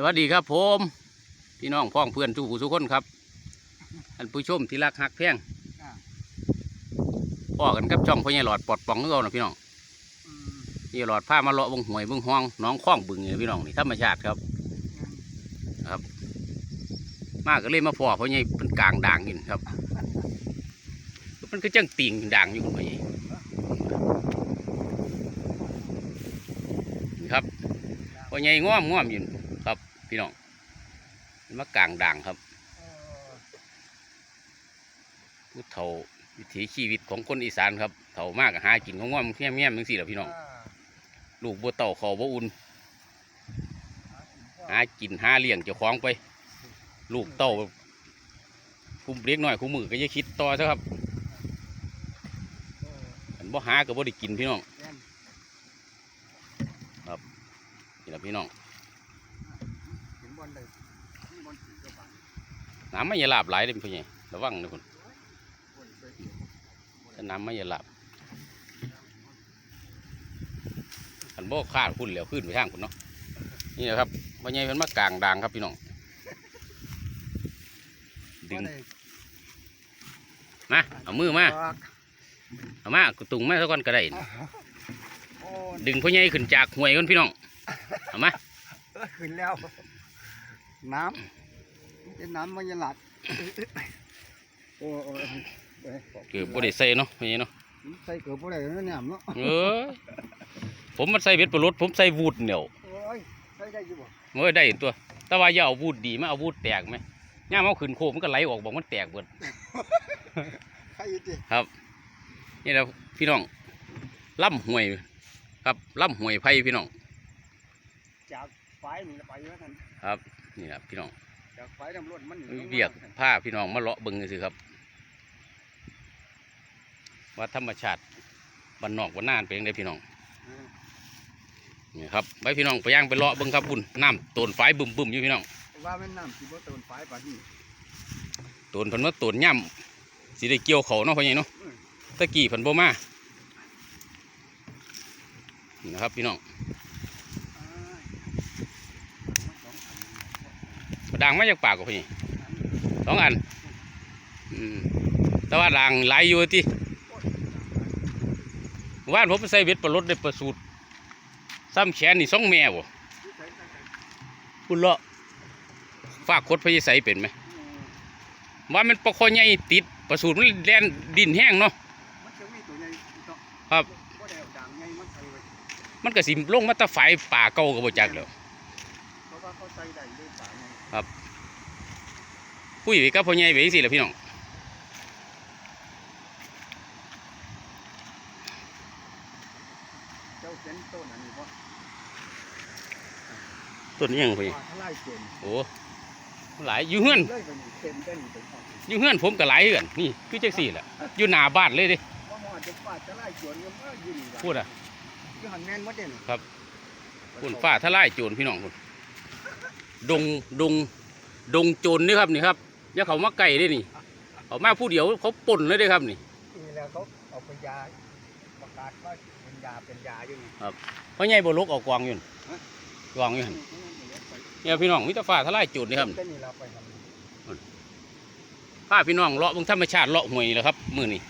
สวัสดีครับผมพี่น้องพ้องเพื่อนทุกผู้ทุกคนครับท่านผู้ชมที่รักฮักเพียงอ่าพ่อกันกับช่องพ่อใหญ่หลอดปลอดปล่องคือเรานะพี่น้องอืมนี่หลอดผ้ามาเลาะบงหวยบงห้องหน้องคล้องบึงนี่พี่น้องนี่ธรรมชาติครับ มากก็เลยมาพ่อพ่อใหญ่เป็นกลางด่างอยู่นี่ครับมันก็จังติ่งด่างอยู่พ่อใหญ่นี่ครับพ่อใหญ่ง่อมง่อมอยู่ครับ พี่น้องมันมากลางด่างครับเออผู้เฒ่าวิถีชีวิตของคนอีสานครับเฒ่ามากหากินของง่อมแง่มแง่มจังสี่แหละพี่น้องลูกบัวเต่าเขาบัวอุ่นหากินหากินหาเลี้ยงเจ้าของไป ลูกเต่าคุ้มเล็กน้อยคุ้มมือก็จะคิดต่อซะครับเอออันบ่หาก็บ่ได้กินพี่น้องแม่นนี่แหละพี่น้อง บอลเลยนี่บอลถือกระบาดน้ำไม่ยาหลาบไหลเลยพี่ใหญ่ระวังนะคุณถ้าน้ำไม่ยาหลาบอันโบ่ขาดพุ่นแล้วขึ้นไปทางคุณเนาะนี่แหละครับพ่อใหญ่เพิ่นมากลางด่างครับพี่น้องดึงมาเอามือมาเอามากุตุงมาสักก่อนก็ได้นี่โอ้ดึงพ่อใหญ่ขึ้นจากห้วยก่อนพี่น้องเอามาขึ้นแล้ว น้ำเป็นน้ำมันยังหลัดโอ้โอ้เอ้ยเกือบบ่ได้ใส่เนาะพ่อใหญ่เนาะใส่เกือบบ่ได้แล้วเนี่ยเนาะเออผมมันใส่เบ็ดปลาลดผมใส่วูดเหนียวโอ้ยใส่ได้อยู่บ่เมื่อได้ตัว แต่ว่าอย่าเอาวูดดีมาเอาวูดแตกไหมย่ามเอาขึ้นโคกมันก็ไหลออกบอกมันแตกเบิดใครอยู่ดินี่แหละพี่น้องล่ำห่วย ครับล่ำห่วยไผ่พี่น้องจากไฟนี่ไปแล้วกันครับ นี่แหละพี่น้องจากไฟตำรวจมันเบียกผ้าพี่น้องมาเลาะเบิ่งสิครับ ว่าธรรมชาติบ้านนอกบ้านนานเป็นยังไงพี่น้องอืมนี่ครับไปพี่น้องไปย่างไปเลาะเบิ่งครับคุณน้ำต้นฝายบึมบึมๆอยู่พี่น้องว่าแม่นน้ำสิบ่เตินไฟป่านนี้ต้นเพันว่าต้นย่ำสิได้เกี่ยวเขาเนาะพ่อใหญ่เนาะอืมตะกี้เพันบ่มานี่นะครับพี่น้อง อ้าย ด่างมาจากปากกับพ่อใหญ่สองอันแต่ว่าด่างหลายอยู่ที่ว่านผมไปใส่เบ็ดปลาลดได้ประสูตรซ้ำแขนนี่สองแม่บ่คุณเลาะฝากคดพยาใสเป็นไหมว่ามันปลาคอใหญ่ติดประสูตรมันแลนดินแห้งเนาะมันจะมีตัวใหญ่อีกเนาะครับบ่ได้เอาด่างใหญ่มันใส่ไว้มันก็สิลงมาตะไฟป่าเก่าก็บ่จักแล้ว เพราะว่าเขาใส่ได้ด้วยป่าไง คุยไปกับพ่อใหญ่ไปจังซี่แหละพี่น้องเจ้าเห็นต้นอันนี้บ่ต้นนี้ยังพ่อใหญ่ว่าทลายเกินโอ้หลายอยู่เฮือนเลยไปนี่เต็มได้นี่เป็นของอยู่เฮือนผมก็หลายเฮือนนี่คือจังซี่แหละอยู่หน้าบ้านเลยเด้ว่าหมอจะฟาดทลายเกินก็มาอยู่นี่ล่ะพูดอะอยู่หันแม่นหมดเด้นี่คุณฟ้าทลายโจรพี่น้องคุณดงดงดงโจรนี่ครับนี่ครับ อย่าเขามาไก่ได้นี่เขามาผู้เดียวเขาป่นเลยเด้ครับนี่นี่แล้วเขาเอาไปยาประกาศว่าเป็นยาเป็นยาอยู่นี่พ่อใหญ่บ่ลกเออกกวางอยู่นั่นกวางอยู่หั่นเนี่ยพี่น้องมิตรฟ้าทลายโจรนี่ครับเส้นนี่เราไปทำพาพี่น้องเลาะเบางธรรมชาติเลาะห้วยนี่แหละครับมื้อนี้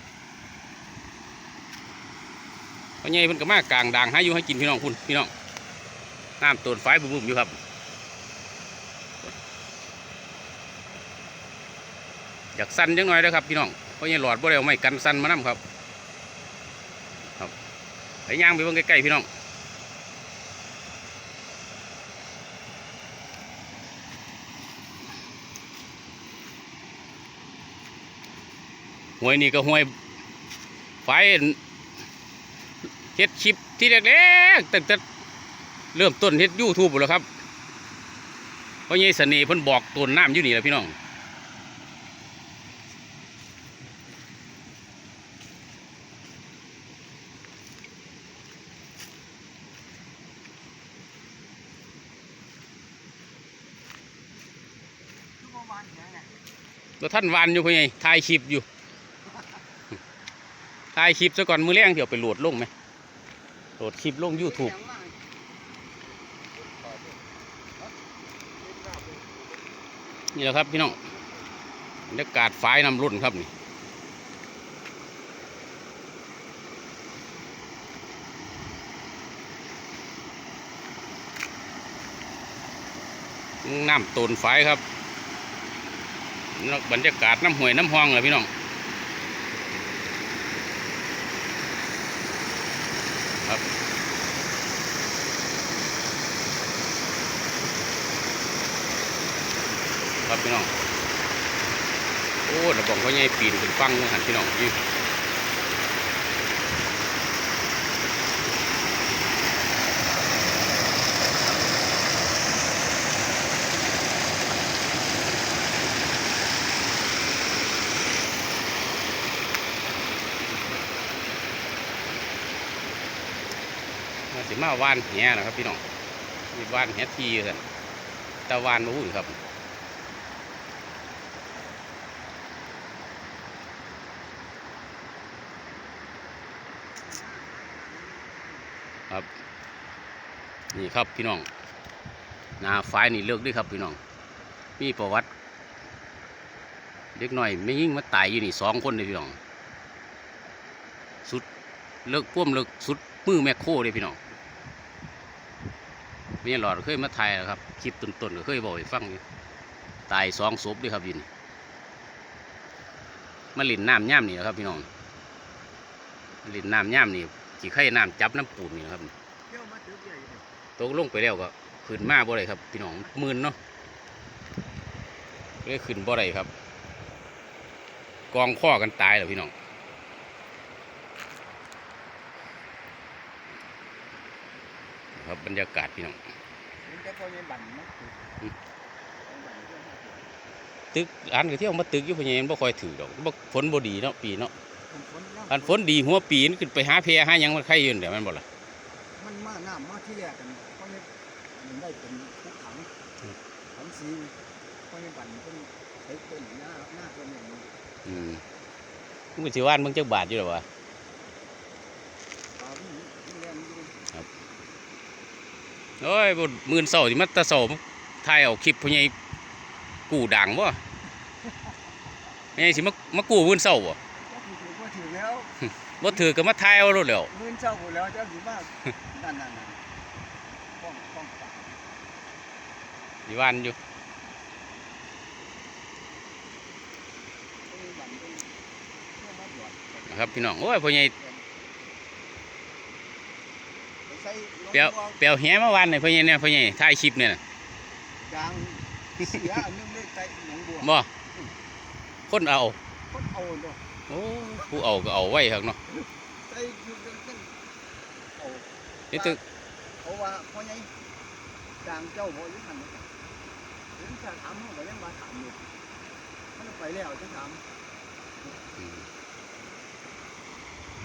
พ่อใหญ่เพิ่นก็มากลางด่างหาอยู่ให้กินพี่น้องคุณพี่น้องน้ำต้นฝายบุ่มๆอยู่ครับ อยากสั้นจังหน่อยนะครับพี่น้องเพราะยังหลอดบ่ได้เอาไม้กันสั้นมานํครับ ครับไปย่างไปเบิ่งใกล้ๆพี่น้องห้วยนี่ก็ห้วยไฟเฮ็ดคลิปที่แรกๆตั้งแต่เริ่มต้นเฮ็ดยูทูบแล้วครับเพราะยังเสน่ห์เพิ่นบอกต้นน้ำอยู่นี่แหละพี่น้อง ชั่วโมงวันเนี่ยนะ แล้วท่านวานอยู่พ่อใหญ่ถ่ายคลิปอยู่ถ่ายคลิปซะก่อนมือแรงเดี๋ยวไปโหลดลงไหมโหลดคลิปลงยงมากโนี่แหละครับพี่น้องบรรยากาศฝายน้ำรุ่นครับนี่น้ำตูนฝายครับ บรรยากาศน้ำห่วยน้ำห้องเลยพี่น้องครับครับพี่น้อง โอ้ระบองเขาใหญ่ปีนขึ้นฟังหันพี่น้องยี่ มาสิมาว่านแหนะครับพี่น้องมีว่านแหทีกันต่ว่านมาหุ่นครับครับ นี่ครับพี่น้องหนาฝ่ายนี่เลือกด้วยครับพี่น้อง มีประวัติเด็กหน่อยไม่ยิ่งมาตายอยู่นี่สองคนเลยพี่น้อง สุดเลิกพ่วมเลิกสุดมือแม่โคเลยพี่น้อง มีหลอดเคยมาถ่ายแล้วครับคลิปต้นๆก็เคยบอกให้ฟังอยู่ตายสองศพด้วยครับยินมาหลินน้ำย่ำนี่ครับพี่น้องมาหลินน้ำย่ำนี่กี่ไข่น้ำจับน้ำปูนนี่ครับตกลงไปแล้วก็ขึ้นมาบ่ได้ครับพี่น้องมื่นเนาะเลยขึ้นบ่ได้ครับ กองข้อกันตายแล้วพี่น้อง ครับบรรยากาศพี่น้องมันจะพอยังบั่นมั้งอืมตึกอันก็เที่ยวมาตึกอยู่พะเยนบ่ค่อยถือดอกบ่ฝนบ่ดีเนาะปีเนาะผมฝนน้ำอันฝนดีหัวปีนขึ้นไปหาเพหาหยังมันใครยืนเดี๋ยวมันบ่ล่ะมันมาน้ำมาที่แรกกันเพราะเนี่ยมันได้เป็นภูเขาอืมขังสีเพราะเนี่ยบั่นเป็นเล็กเป็นหน้าหน้าเป็นอย่างนี้อืมมึงสิว่านมึงจักบาทอยู่หรอวะ ปลาวิ่งวิ่งแรงอยู่ โอ้ยบ่หมื่นเศร้าสิมาแตะเศร้าถ่ายเอาคลิปพะเยกู้ดังบ่พะเยสิมามากู้หมื่นเศร้าบ่ก็คือถือว่าถือแล้วบ่ถือก็มาถ่ายเอาโลดแล้วเงินเจ้าหมดแล้วเจ้าถือว่านั่นนั่นนั่นป้องป้องปรากสิว่านอยู่ต้องบั่นต้องต้องมาบวชนะครับพี่น้องโอ้ยพะเย ไปใส่รถ เปียวพ่วงเปียวแหมาวันนี่พะเยเนี่ยพะเยถ่ายคลิปเนี่ยน่ะยางเสียอันนึงด้วยใจหนองบัวบ่คนเอาคนเอาเนาะโอ้ผู้เอาก็เอาไว้ครับเนาะใจอยู่จังจังเอานี่ตึกเอาว่าพ่อใหญ่จางเจ้าบ่อยู่หั่นเนาะเห็นจะถามเฮาก็ยังมาถามอยู่มันไปแล้วจังถาม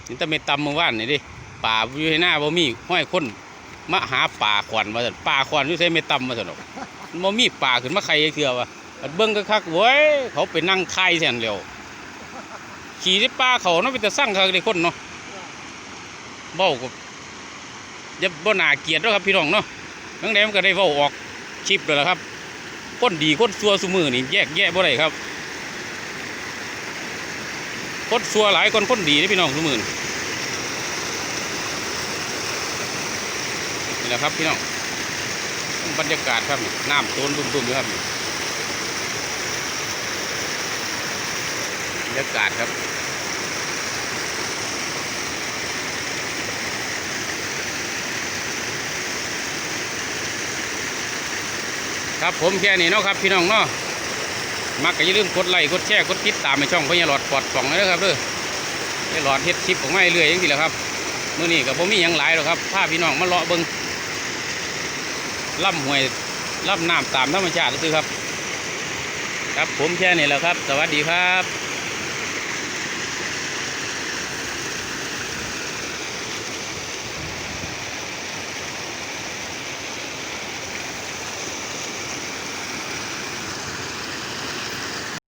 นี่ตะเม็ดตำเมื่อวานนี่ดิป่าอยู่ในหน้าบ่มีห้อยคน มาหาป่าขวัญมาสันป่าขวัญอยู่ใส่เม็ดตำมาสั่นดอกมันมีป่าขึ้นมาใครเทื่อวะเบิ่งคักเว้ยเขาไปนั่งคายแซ่นแล้วขี่ที่ป่าเขาเนาะเป็นแต่สร้างคักได้คนเนาะเว้าก็อย่าบ่น่าเกียดเด้อครับพี่น้องเนาะทั้งใดมันก็ได้เว้าออกคลิปแล้วล่ะครับคนดีคนซัวซุมือนี่แยกแยะบ่ได้ครับคนซัวหลายคนคนดีนี่พี่น้องซุมือนี่ นี่แห ละครับพี่น้องบรรยากาศครับน้ำโซนบึ้มๆอยู่ครับบรรยากาศครับครับผมแค่นี้เนาะครับพี่น้องเนาะมักก็อย่าลืมกดไลค์กดแชร์กดติดตามในช่องพญาหลอดปลอดป่องเลยนะครับเด้อพญาหลอดเฮ็ดคลิปออกมาเรื่อยอย่างนี้แหละครับเมื้อนี้ก็บ่มีหยังหลายหรอกครับพาพี่น้องมาเลาะเบิ่ง ล่ำห้วยล่ำน้ำตามธรรมชาติซื่อครับ ครับผมแค่นี้แหล้วครับ สวัสดีครับ